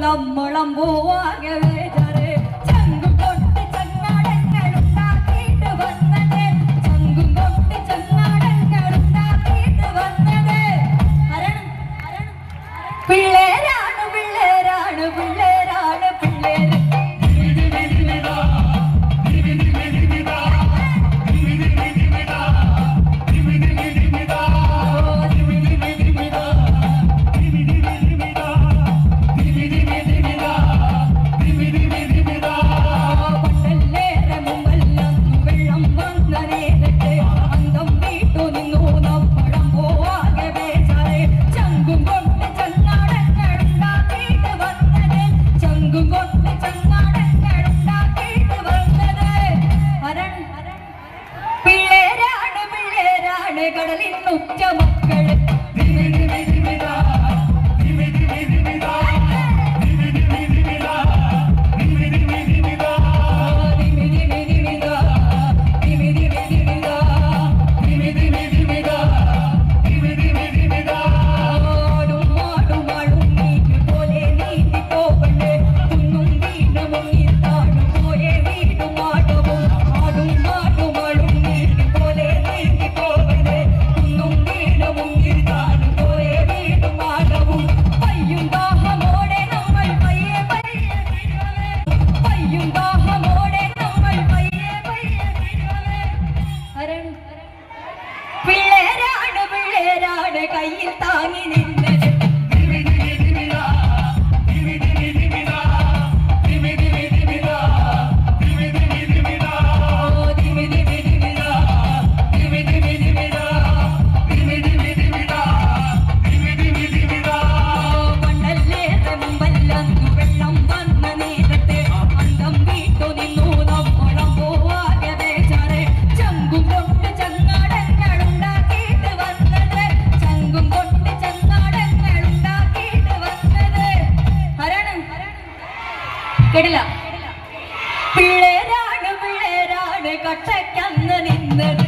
நம் மனம் Joe. കയ്യിൽ താങ്ങി നിന്നു കേട്ടില്ല? പിള്ളേരാണ് പിള്ളേരാണ് കട്ടയ്ക്കന്ന് നിന്നത്